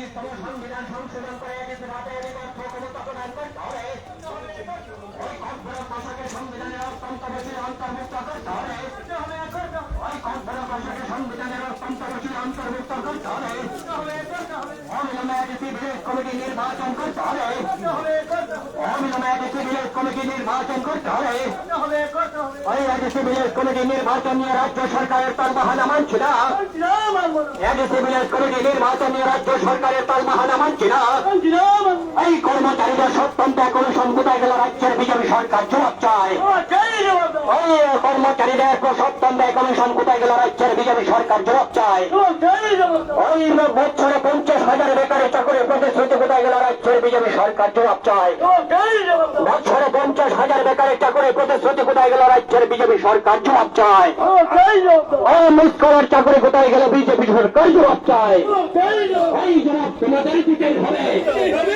তিরিশতম সংবিধান সংশোধন করে একেতে ভাবে অধিকার ক্ষমতা প্রদান করতে হবে। ওই কঠোর ভাষাকে সংবিধানের অত্যন্ত বেশি অন্তর্ভুক্ত করতে হবে ওই কঠোর ভাষাকে সংবিধানের অত্যন্ত বেশি অন্তর্ভুক্ত করতে হবে অবিলম্বে এডিসি বিলেজ কমিটি নির্বাচন করতে হবে। অবিলম্বে কমিটি নির্বাচন করতে হবে ওই কমিটি নির্বাচন নিয়ে রাজ্য সরকারের তাল বাহানা মানছি রাজ্য সরকারের তাল বাহানা মানছি না এই কর্মচারীদের সত্যন্ত কোথায় গেল রাজ্যের বিজেপি সরকার জবাব চায়। ওই কর্মচারীদের সত্যন্ত কমিশন কোথায় গেল রাজ্যের বিজেপি সরকার জবাব চায়। ওই বছরে পঞ্চাশ হাজার বেকারি চাকরি প্রতিশ্রুতি কোথায় গেল রাজ্যের বিজেপি সরকার জবাব চায়। বছরে পঞ্চাশ হাজার বেকারি চাকরি প্রতিশ্রুতি কোথায় গেল রাজ্যের বিজেপি সরকার জবাব চায়। ও মুস্করের চাকরি কোথায় গেল? বিজেপি সরকার জবাব চায়। এই জবাব তোমাদের দিতেই হবে। নইলে